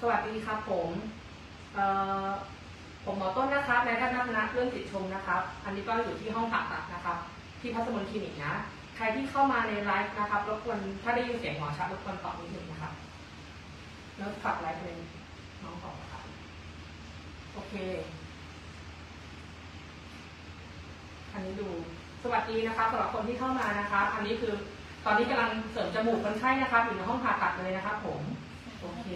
สวัสดีครับผมผมหมอต้นนะครับนายแพทย์นัทนะเรื่องติดชมนะครับ อันนี้ก็อยู่ที่ห้องผ่าตัดนะครับ ที่พัสมนคลินิกนะ ใครที่เข้ามาในไลฟ์นะครับรบกวนถ้าได้ยินเสียงหมอชัดรบกวนตอบนิดนึงนะครับ แล้วฝากไลฟ์เป็นน้องตอบนะครับโอเค อันนี้ดูสวัสดีนะครับสำหรับคนที่เข้ามานะครับ อันนี้คือตอนนี้กำลังเสริมจมูกคนไข้นะครับอยู่ในห้องผ่าตัดเลยนะครับผมโอเค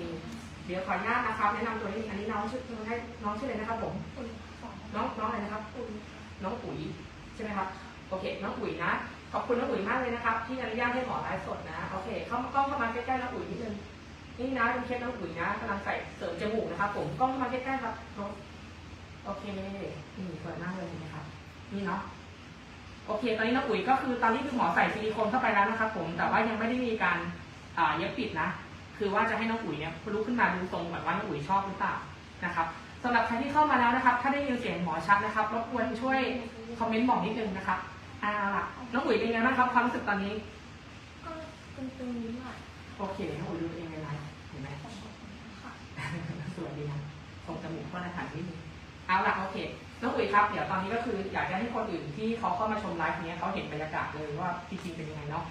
ดี๋ยวขออนุญาตนะครับแนะนำตัวนิดนึงอันนี้น้องชื่อน้องให้น้องชื่ออะไรนะครับผมน้องน้องอะไรนะครับอุ๋ยน้องอุ๋ยใช่ไหมครับโอเค น้องอุ๋ยนะขอบคุณน้องอุ๋ยมากเลยนะครับ ที่อนุญาตให้หมอไลฟ์สดนะโอเคเข้ามากล้องเข้ามาใกล้ๆน้องอุ๋ยนิดนึงนี่นะเป็นเคสน้องอุ๋ยนะกำลังใส่เสริมจมูกนะครับผมกล้องเข้ามาใกล้ๆครับน้องโอเคนี่สวยมากเลยเห็นะครับนี่เนาะโอเค ตอนนี้น้องอุ๋ยก็คือตอนนี้คือหมอใส่ซิลิโคนเข้าไปแล้วนะครับผม แต่ว่ายังไม่ได้มีการอ่าเย็บปิดนะ คือว่าจะให้น้องอุ๋ยเนี่ยลุกขึ้นมาดูทรงแบบว่าน้องอุ๋ยชอบหรือเปล่านะครับสำหรับใครที่เข้ามาแล้วนะครับ ถ้าได้ยินเสียงหมอชัดนะครับรบกวนช่วยคอมเมนต์บอกนิดนึงนะครับอ่าล่ะน้องอุ๋ยเป็นไงบ้างครับความรู้สึกตอนนี้ก็ตึงๆนิดหน่อยโอเคน้องอุ๋ยดูตัวเองในไลฟ์เห็นไหมค่ะสวยดีนะทรงจมูกก็นะฐานนิดนึงเอาล่ะโอเคน้องอุ๋ยครับเดี๋ยวตอนนี้ก็คืออยากจะให้คนอื่นที่เขาเข้ามาชมไลฟ์เนี้ยเขาเห็นบรรยากาศเลยว่าจริงๆเป็นยังไงเนาะ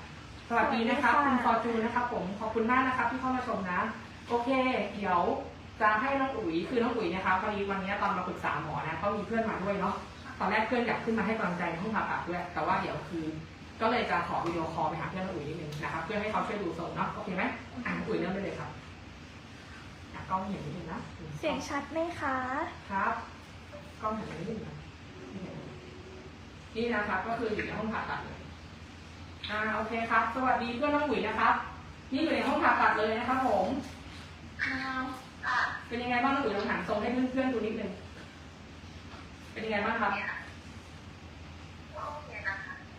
สวัสดีนะครับคุณฟอร์จูนนะครับผมขอบคุณมากนะครับที่เข้ามาชมนะ โอเค เดี๋ยวจะให้น้องอุ๋ยคือน้องอุ๋ยเนะครับพอดีวันนี้ตอนมาปรึกษาหมอนะเขามีเพื่อนมาด้วยเนาะตอนแรกเพื่อนอยากขึ้นมาให้กำลังใจในห้องผ่าตัดด้วยแต่ว่าเดี๋ยวคือ ก็เลยจะขอวิดีโอคอลไปหาเพื่อนน้องอุ๋ยนิดนึงนะครับเพื่อให้เขาช่วยดูทรงเนาะโอเคไหมอะน้องอุ๋ยเริ่มได้เลยครับอะกล้องเห็นนิดนึงนะเสียงชัดไหมคะ ครับกล้องเห็นนิดนึงนะนี่นะครับก็คืออยู่ในห้องผ่าตัดเลย อ่าโอเคครับ สวัสดีเพื่อนน้องอุ๋ยนะครับ นี่อยู่ในห้องผ่าตัดเลยนะครับผมเป็นยังไงบ้างน้องอุ๋ยลองหันทรงให้เพื่อนๆดูนิดนึงเป็นยังไงบ้างครับ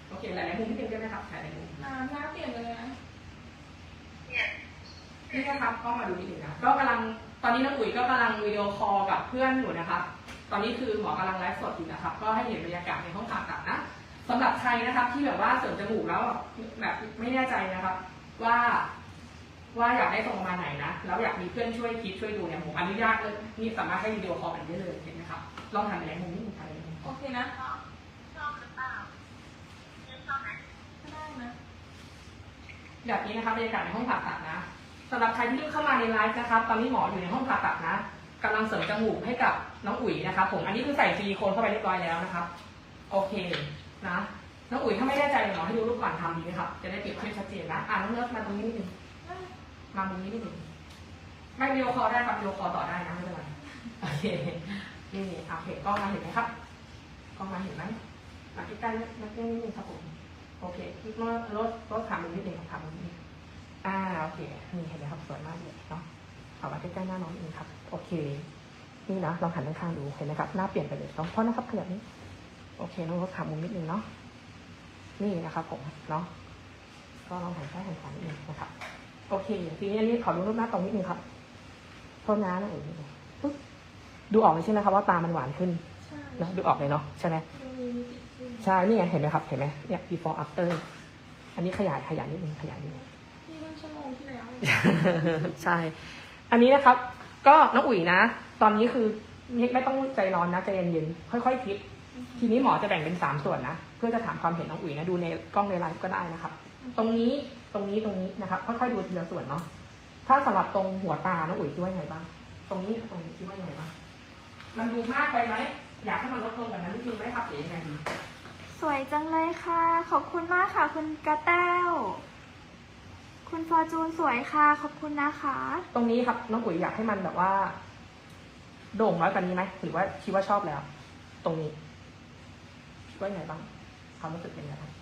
โอเคหลายๆมุมนิดนึงได้ไหมครับหลายๆมุมน้ำหน้าเปลี่ยนเลยนะนี่นะครับก็มาดูนิดนึงนะก็กำลังตอนนี้น้องอุ๋ยก็กำลังวิดีโอคอลกับเพื่อนอยู่นะครับ ตอนนี้คือหมอกำลังไลฟ์สดอยู่นะครับ ก็ให้เห็นบรรยากาศในห้องผ่าตัดนะ สำหรับใครนะครับที่แบบว่าเสริมจมูกแล้วแบบไม่แน่ใจนะครับ ว่าว่าอยากได้ทรงประมาณไหนนะแล้วอยากมีเพื่อนช่วยคิดช่วยดูเนี่ยผมอนุญาตเลยนี่สามารถให้วิดีโอคอลกันได้เลยเห็นไหมครับลองทำในมุมนี้มุมทำในมุมโอเคนะได้นะแบบนี้นะครับบรรยากาศในห้องผ่าตัดนะสำหรับใครที่เพิ่งเข้ามาในไลฟ์นะครับตอนนี้หมออยู่ในห้องผ่าตัดนะกำลังเสริมจมูกให้กับน้องอุ๋ยนะครับผมอันนี้คือใส่ซิลิโคนเข้าไปเรียบร้อยแล้วนะครับ โอเค นะน้องอุ๋ยถ้าไม่แน่ใจเดี๋ยวหมอให้ดูรูปก่อนทำดีไหมครับ จะได้เปรียบเทียบชัดเจนนะอ่าน้องเลิฟมาตรงนี้นิดนึงมาตรงนี้นิดนึงไม่วิดีโอคอลได้ครับวิดีโอคอลต่อได้นะไม่เป็นไรโอเคนี่อะเห็นกล้องมาเห็นไหมครับกล้องมาเห็นไหมมาใกล้ๆนิดนึงครับผมโอเครถรถรถถามมุมนิดนึงครับถามุมนิดนึงอ่าโอเคนี่เห็นไหมครับสวยมากเลยเนาะเอามาใกล้ๆหน้าน้องเองครับ โอเค นี่นะลองหันด้านข้างดูเห็นไหมครับหน้าเปลี่ยนไปเลยน้องเพราะนะครับขยับนี้ โอเคน้องรถถามมุมนิดนึงเนาะนี่นะครับผมเนาะก็ลองหันซ้ายหันขวานิดนึงนะครับ โอเคทีนี้อันนี้ขอดูรูปหน้าตรงนิดนึงครับโทษนะนะเอ๋ยปึ๊บดูออกเลยใช่ไหมครับว่าตามันหวานขึ้นใช่นะดูออกเลยเนาะใช่ไหมดูมีมิติขึ้นใช่นี่ไงเห็นไหมครับเห็นไหมเนี่ย before after อันนี้ขยายขยายนิดนึงขยายนิดนึงนี่เมื่อชั่วโมงที่แล้วใช่ อันนี้นะครับ ก็น้องอุ๋ยนะ ตอนนี้คือไม่ไม่ต้องใจร้อนนะใจเย็นๆค่อยๆคิด ทีนี้หมอจะแบ่งเป็นสามส่วนนะ เพื่อจะถามความเห็นน้องอุ๋ยนะดูในกล้องในไลฟ์ก็ได้นะครับ ตรงนี้ตรงนี้ตรงนี้นะครับค่อยๆดูทีละส่วนเนาะถ้าสำหรับตรงหัวตาน้องอุ๋ยคิดว่ายังไงบ้างตรงนี้ตรงนี้คิดว่ายังไงบ้างมันดูมากไปไหมอยากให้มันลดลงแบบนั้นนิดนึงไหมครับหรือยังไงดีสวยจังเลยค่ะ ขอบคุณมากค่ะ คุณกระแต้วคุณฟอร์จูนสวยค่ะ ขอบคุณนะคะ ตรงนี้ครับน้องอุ๋ยอยากให้มันแบบว่า โด่งน้อยกว่านี้ไหมหรือว่าคิดว่าชอบแล้ว ตรงนี้คิด ว่ายังไงบ้างความรู้สึกเป็นยังไงบ้าง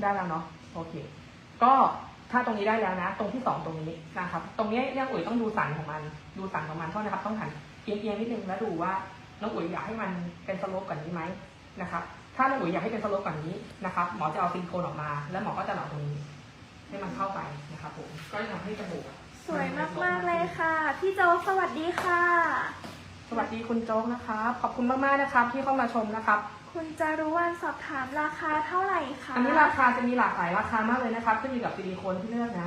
ได้แล้วเนาะโอเค ก็ถ้าตรงนี้ได้แล้วนะ ตรงที่สองตรงนี้นะครับ ตรงนี้เนี่ยอุ๋ยต้องดูสันของมัน ดูสันของมันเท่านะครับ ต้องหันเอียงๆนิดนึงแล้วดูว่าน้องอุ๋ยอยากให้มันเป็นสโลปกว่านี้ไหมนะครับ ถ้าน้องอุ๋ยอยากให้เป็นสโลปกว่านี้นะครับ หมอจะเอาซิลิโคนออกมา แล้วหมอก็จะเหลาตรงนี้ให้มันเข้าไปนะครับผมก็จะทำให้จมูกอะสวยมากๆเลยค่ะ พี่โจ๊กสวัสดีค่ะ สวัสดีคุณโจ๊กนะครับ ขอบคุณมากๆนะครับที่เข้ามาชมนะครับคุณจารุวรรณสอบถามราคาเท่าไหร่คะ อันนี้ราคาจะมีหลากหลายราคามากเลยนะครับขึ้นอยู่กับซิลิโคนที่เลือกนะ